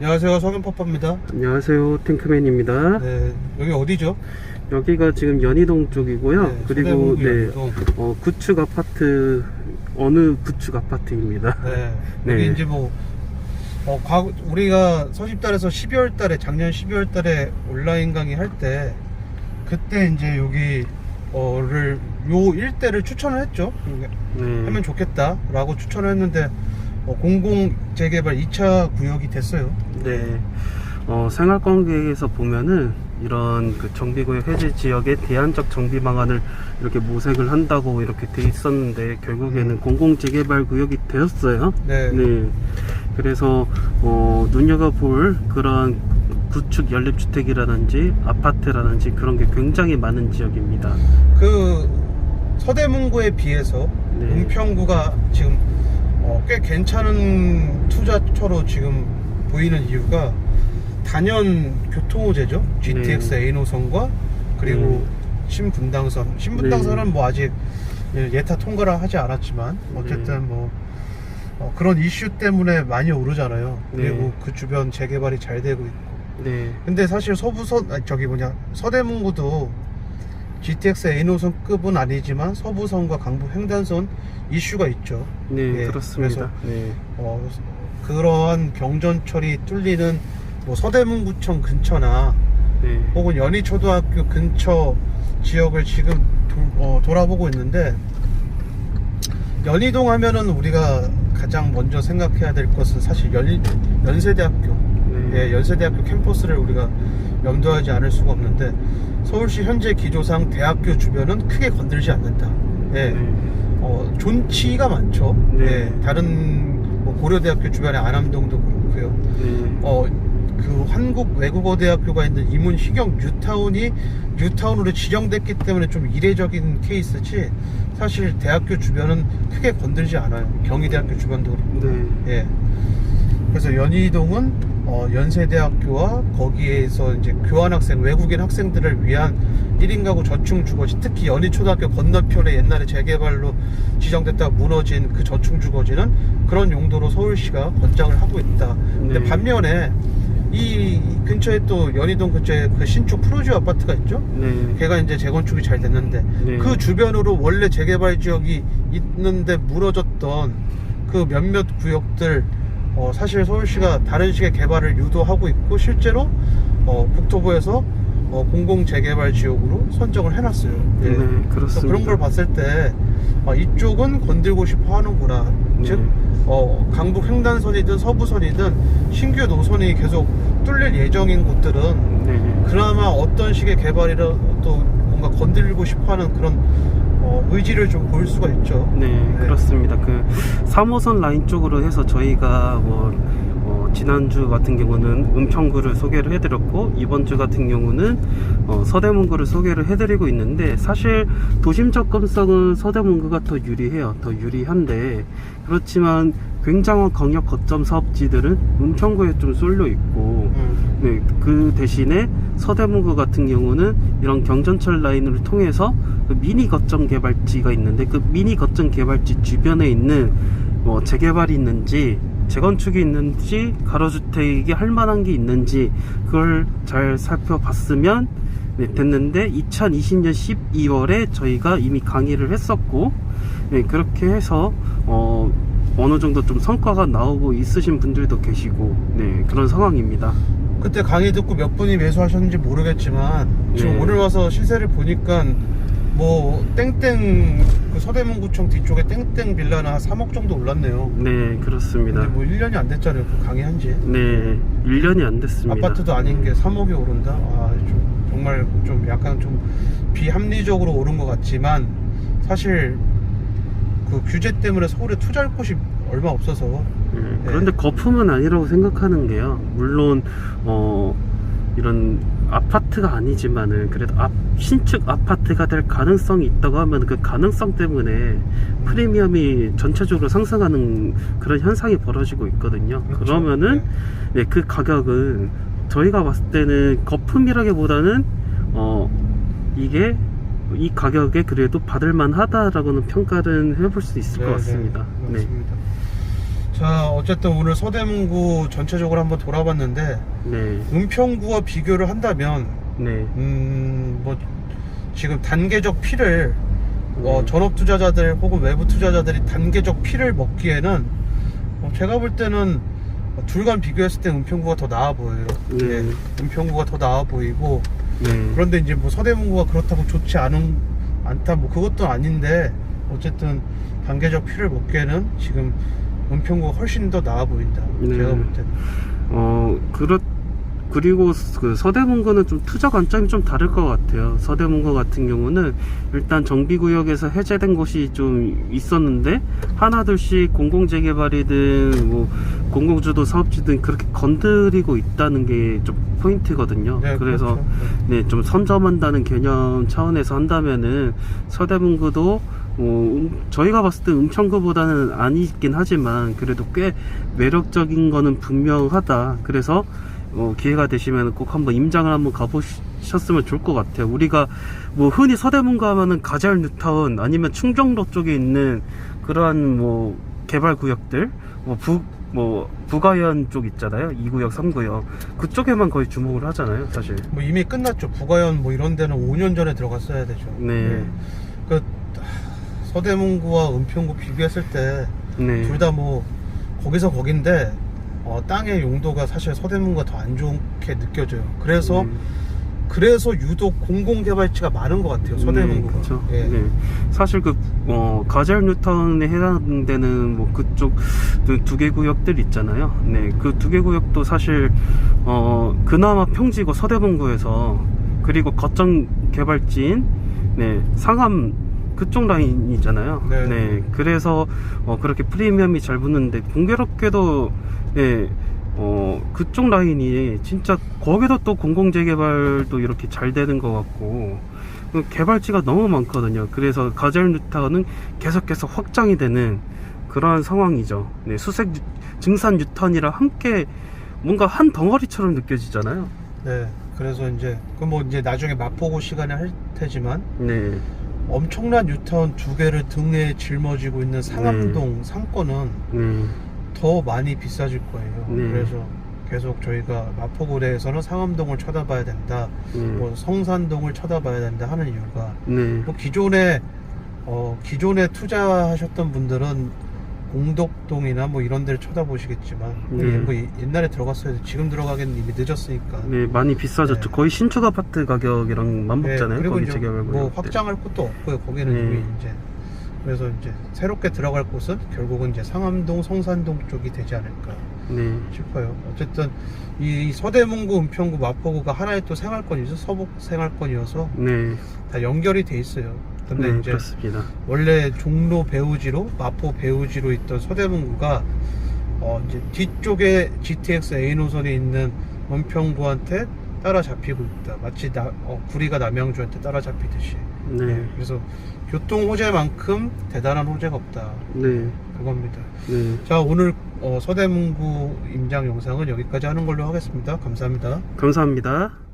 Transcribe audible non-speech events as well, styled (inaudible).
안녕하세요 성현퍼퍼입니다 안녕하세요 탱크맨입니다 네 여기 어디죠? 여기가 지금 연희동 쪽이고요 네, 그리고 네. 어, 구축 아파트 어느 구축 아파트입니다 네 (laughs) 네. 여기 이제 뭐 어, 과거, 우리가 서집달에서 12월 달에 작년 12월 달에 온라인 강의 할 때 그때 이제 여기 어를 요 일대를 추천을 했죠 네. 하면 좋겠다 라고 추천을 했는데 어, 공공 재개발 2차 구역이 됐어요 네. 어, 생활관계에서 보면은 이런 그 정비구역 해제 지역의 대안적 정비 방안을 이렇게 모색을 한다고 이렇게 돼 있었는데 결국에는 공공 재개발 구역이 되었어요. 네. 네. 그래서 어, 눈여겨볼 그런 구축 연립주택이라든지 아파트라든지 그런 게 굉장히 많은 지역입니다. 그 서대문구에 비해서 네. 은평구가 지금 어, 꽤 괜찮은 투자처로 지금 보이는 이유가 단연 교통호재죠. GTX 네. A 노선과 그리고 네. 신분당선. 신분당선은 네. 뭐 아직 예타 통과를 하지 않았지만 어쨌든 네. 뭐 어, 그런 이슈 때문에 많이 오르잖아요. 그리고 네. 그 주변 재개발이 잘 되고 있고. 네. 근데 사실 서부선 아니, 저기 뭐냐 서대문구도 GTX A 노선급은 아니지만 서부선과 강북 횡단선 이슈가 있죠. 네, 예, 그렇습니다. 네. 어, 그러한 경전철이 뚫리는 뭐 서대문구청 근처나 네. 혹은 연희초등학교 근처 지역을 지금 도, 어, 돌아보고 있는데 연희동 하면은 우리가 가장 먼저 생각해야 될 것은 사실 연, 연세대학교 네. 예, 연세대학교 캠퍼스를 우리가 염두하지 않을 수가 없는데 서울시 현재 기조상 대학교 주변은 크게 건들지 않는다. 예, 네. 어, 존치가 많죠. 네. 예, 다른 뭐 고려대학교 주변의 안암동도 그렇고요. 네. 어, 그 한국 외국어 대학교가 있는 이문 희경 뉴타운이 뉴타운으로 지정됐기 때문에 좀 이례적인 케이스지 사실 대학교 주변은 크게 건들지 않아요. 경희대학교 주변도 그렇고. 네. 예. 그래서 연희동은 어, 연세대학교와 거기에서 이제 교환학생, 외국인 학생들을 위한 1인 가구 저층 주거지, 특히 연희초등학교 건너편에 옛날에 재개발로 지정됐다가 무너진 그 저층 주거지는 그런 용도로 서울시가 권장을 하고 있다. 근데 네. 반면에 이 근처에 또 연희동 근처에 그 신축 프로지오 아파트가 있죠? 네. 걔가 이제 재건축이 잘 됐는데 네. 그 주변으로 원래 재개발 지역이 있는데 무너졌던 그 몇몇 구역들 어, 사실 서울시가 다른 식의 개발을 유도하고 있고 실제로 어, 국토부에서 어, 공공 재개발 지역으로 선정을 해놨어요. 예. 네, 그렇습니다. 그런 걸 봤을 때 아, 이쪽은 건들고 싶어 하는구나. 네. 즉 어, 강북 횡단선이든 서부선이든 신규 노선이 계속 뚫릴 예정인 곳들은 네. 그나마 어떤 식의 개발이라도 뭔가 건드리고 싶어 하는 그런 어, 의지를 좀 보일 수가 있죠. 네, 그렇습니다. 그 3호선 라인 쪽으로 해서 저희가 뭐 어, 지난주 같은 경우는 은평구를 소개를 해드렸고 이번 주 같은 경우는 어, 서대문구를 소개를 해드리고 있는데 사실 도심 접근성은 서대문구가 더 유리해요. 더 유리한데 그렇지만 굉장한 광역 거점 사업지들은 은평구에 좀 쏠려 있고 음, 네, 그 대신에 서대문구 같은 경우는 이런 경전철 라인을 통해서 그 미니 거점 개발지가 있는데 그 미니 거점 개발지 주변에 있는 뭐 재개발이 있는지 재건축이 있는지 가로주택이 할 만한 게 있는지 그걸 잘 살펴봤으면 네, 됐는데 2020년 12월에 저희가 이미 강의를 했었고 네, 그렇게 해서 어, 어느 정도 좀 성과가 나오고 있으신 분들도 계시고 네, 그런 상황입니다. 그때 강의 듣고 몇 분이 매수하셨는지 모르겠지만 지금 네. 오늘 와서 시세를 보니까 뭐 땡땡 그 서대문구청 뒤쪽에 땡땡 빌라는 한 3억 정도 올랐네요. 네, 그렇습니다. 뭐 1년이 안 됐잖아요. 그 강의 한지. 네, 1년이 안 됐습니다. 아파트도 아닌 게 3억이 오른다? 아, 좀, 정말 좀 약간 좀 비합리적으로 오른 것 같지만 사실 그 규제 때문에 서울에 투자할 곳이 얼마 없어서 음, 그런데 거품은 아니라고 생각하는 게요. 물론 어 이런 아파트가 아니지만은 그래도 앞, 신축 아파트가 될 가능성이 있다고 하면 그 가능성 때문에 프리미엄이 전체적으로 상승하는 그런 현상이 벌어지고 있거든요. 그렇죠. 그러면은 네, 그 가격은 저희가 봤을 때는 거품이라기보다는 어 이게 이 가격에 그래도 받을만 하다라고는 평가를 해볼 수 있을 네, 것 같습니다. 네, 네. 맞습니다. 자 어쨌든 오늘 서대문구 전체적으로 한번 돌아봤는데 네, 은평구와 비교를 한다면 네, 음 뭐 지금 단계적 피를 어, 음. 전업 투자자들 혹은 외부 투자자들이 단계적 피를 먹기에는 어, 제가 볼 때는 둘간 비교했을 때 은평구가 더 나아 보여요. 네. 예, 은평구가 더 나아 보이고 네, 그런데 이제 뭐 서대문구가 그렇다고 좋지 않은 않다 뭐 그것도 아닌데 어쨌든 단계적 피를 먹기에는 지금 은평구가 훨씬 더 나아 보인다. 네. 제가 볼 때는. 어, 그렇, 그리고 그 서대문구는 좀 투자 관점이 좀 다를 것 같아요. 서대문구 같은 경우는 일단 정비구역에서 해제된 곳이 좀 있었는데, 하나둘씩 공공재개발이든, 뭐, 공공주도 사업지든 그렇게 건드리고 있다는 게 좀 포인트거든요. 네, 그래서, 그렇죠. 네, 좀 선점한다는 개념 차원에서 한다면은 서대문구도 뭐 음, 저희가 봤을 때 은평구보다는 아니긴 하지만 그래도 꽤 매력적인 거는 분명하다. 그래서 어, 기회가 되시면 꼭 한번 임장을 한번 가보셨으면 좋을 것 같아요. 우리가 뭐 흔히 서대문구 하면은 가잘 뉴타운 아니면 충정로 쪽에 있는 그러한 뭐 개발 구역들 뭐 부, 뭐 부가현 쪽 있잖아요. 2구역, 3구역 그쪽에만 거의 주목을 하잖아요, 사실. 뭐 이미 끝났죠. 부가연 뭐 이런 데는 5년 전에 들어갔어야 되죠. 네. 그 하, 서대문구와 은평구 비교했을 때 네. 둘 다 뭐 거기서 거긴데 어, 땅의 용도가 사실 서대문구가 더 안 좋게 느껴져요. 그래서 음. 그래서 유독 공공개발지가 많은 것 같아요. 서대문구가. 네, 그쵸. 예. 네. 사실 그, 어, 가젤 뉴타운에 해당되는 뭐 그쪽 그두개 구역들 있잖아요. 네. 그 두 개 구역도 사실, 어, 그나마 평지고 서대문구에서 그리고 거점 개발지인, 네, 상암 그쪽 라인이잖아요. 네. 그래서, 어, 그렇게 프리미엄이 잘 붙는데, 공교롭게도, 네, 어, 그쪽 라인이 진짜 거기도 또 공공재개발도 이렇게 잘 되는 것 같고 그 개발지가 너무 많거든요. 그래서 가젤 뉴타운은 계속해서 확장이 되는 그러한 상황이죠. 네, 수색 유- 증산 뉴턴이랑 함께 뭔가 한 덩어리처럼 느껴지잖아요. 네. 그래서 이제 그뭐 이제 나중에 맛보고 시간에 할 테지만 네, 엄청난 뉴타운 두 개를 등에 짊어지고 있는 상암동 상권은 네, 더 많이 비싸질 거예요. 네. 그래서 계속 저희가 마포구례에서는 상암동을 쳐다봐야 된다, 네, 뭐 성산동을 쳐다봐야 된다 하는 이유가 네, 뭐 기존에 어, 기존에 투자하셨던 분들은 공덕동이나 뭐 이런 데를 쳐다보시겠지만 네. 뭐 이- 옛날에 들어갔어야 돼. 지금 들어가기는 이미 늦었으니까. 네, 많이 비싸졌죠. 네. 거의 신축 아파트 가격이랑 맞먹잖아요. 네, 그리고 거기 이제 재개발 뭐. 확장할 곳도 없고요. 거기는 네. 이미 이제 그래서 이제 새롭게 들어갈 곳은 결국은 이제 상암동, 성산동 쪽이 되지 않을까 네, 싶어요. 어쨌든 이 서대문구, 은평구, 마포구가 하나의 또 생활권이죠. 서북 생활권이어서 네, 다 연결이 돼 있어요. 근데 네, 이제 그렇습니다. 원래 종로 배우지로 마포 배우지로 있던 서대문구가 어 이제 뒤쪽에 GTX A 노선에 있는 은평구한테 따라잡히고 있다. 마치 나, 어, 구리가 남양주한테 따라잡히듯이. 네, 네, 그래서 교통 호재만큼 대단한 호재가 없다. 네, 그겁니다. 네. 자 오늘 어, 서대문구 임장 영상은 여기까지 하는 걸로 하겠습니다. 감사합니다. 감사합니다.